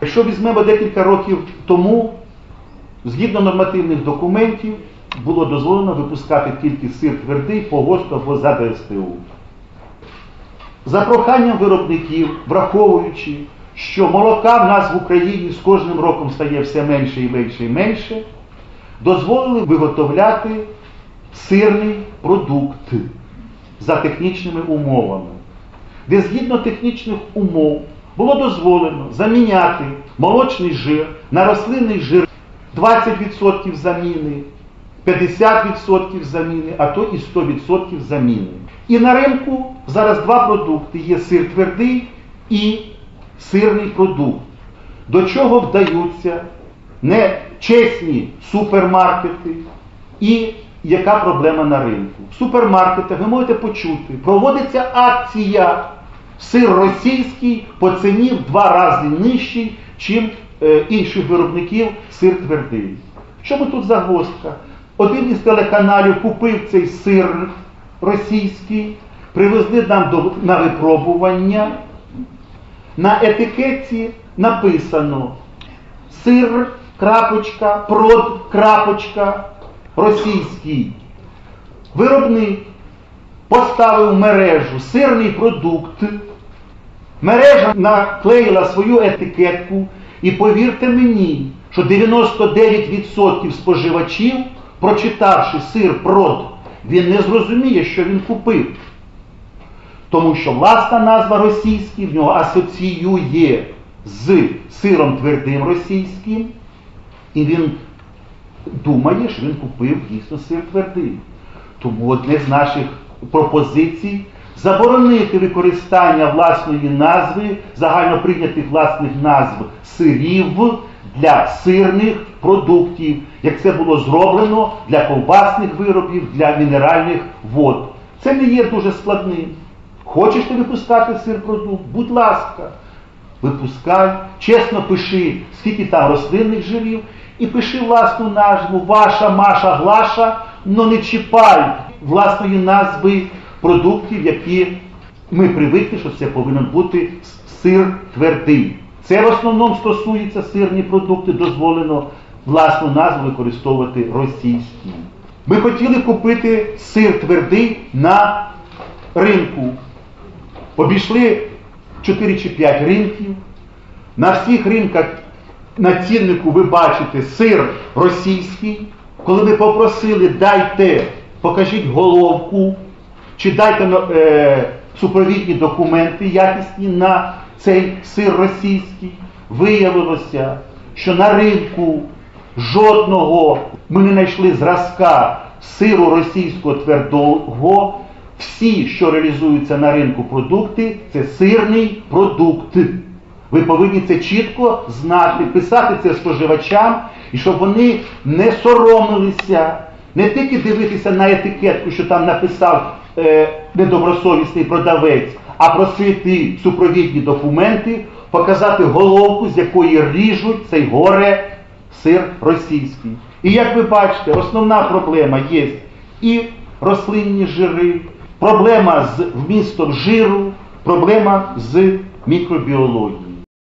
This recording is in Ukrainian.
Якщо візьмемо декілька років тому, згідно нормативних документів, було дозволено випускати тільки сир твердий по ГОСТу або за ДСТУ. За проханням виробників, враховуючи, що молока в нас в Україні з кожним роком стає все менше і менше і менше, дозволили виготовляти сирний продукт за технічними умовами, де згідно технічних умов було дозволено заміняти молочний жир на рослинний жир 20% заміни, 50% заміни, а то і 100% заміни. І на ринку зараз два продукти: є сир твердий і сирний продукт. До чого вдаються нечесні супермаркети і яка проблема на ринку. В супермаркетах ви можете почути, проводиться акція сир російський по ціні в два рази нижчий, чим е, інших виробників сир твердий. Чому тут загвоздка? Один із телеканалів купив цей сир російський, привезли нам до, на випробування. На етикетці написано сир, крапочка, прод, крапочка, російський. Виробник поставив в мережу сирний продукт, мережа наклеїла свою етикетку, і повірте мені, що 99% споживачів, прочитавши сир прод, він не зрозуміє, що він купив. Тому що власна назва російський в нього асоціює з сиром твердим російським, і він думає, що він купив дійсно сир твердий. Тому одне з наших пропозицій заборонити використання власної назви, загальноприйнятих власних назв сирів для сирних продуктів, як це було зроблено для ковбасних виробів, для мінеральних вод. Це не є дуже складним. Хочеш ти випускати сир продукт? Будь ласка, випускай, чесно пиши, скільки там рослинних жирів, і пиши власну назву, ваша, Маша, Глаша, але не чіпай власної назви продуктів, які ми привикли, що це повинен бути сир твердий. Це в основному стосується сирні продукти, дозволено власну назву використовувати російські. Ми хотіли купити сир твердий на ринку. Обійшли 4 чи 5 ринків. На всіх ринках на ціннику ви бачите сир російський. Коли ви попросили, дайте, покажіть головку, чи дайте е, супровідні документи якісні на цей сир російський, виявилося, що на ринку жодного ми не знайшли зразка сиру російського твердого. Всі, що реалізуються на ринку продукти, це сирний продукт. Ви повинні це чітко знати, писати це споживачам, і щоб вони не соромилися, не тільки дивитися на етикетку, що там написав е, недобросовісний продавець, а просити супровідні документи, показати головку, з якої ріжуть цей горе сир російський. І як ви бачите, основна проблема є і рослинні жири, проблема з вмістом жиру, проблема з мікробіології.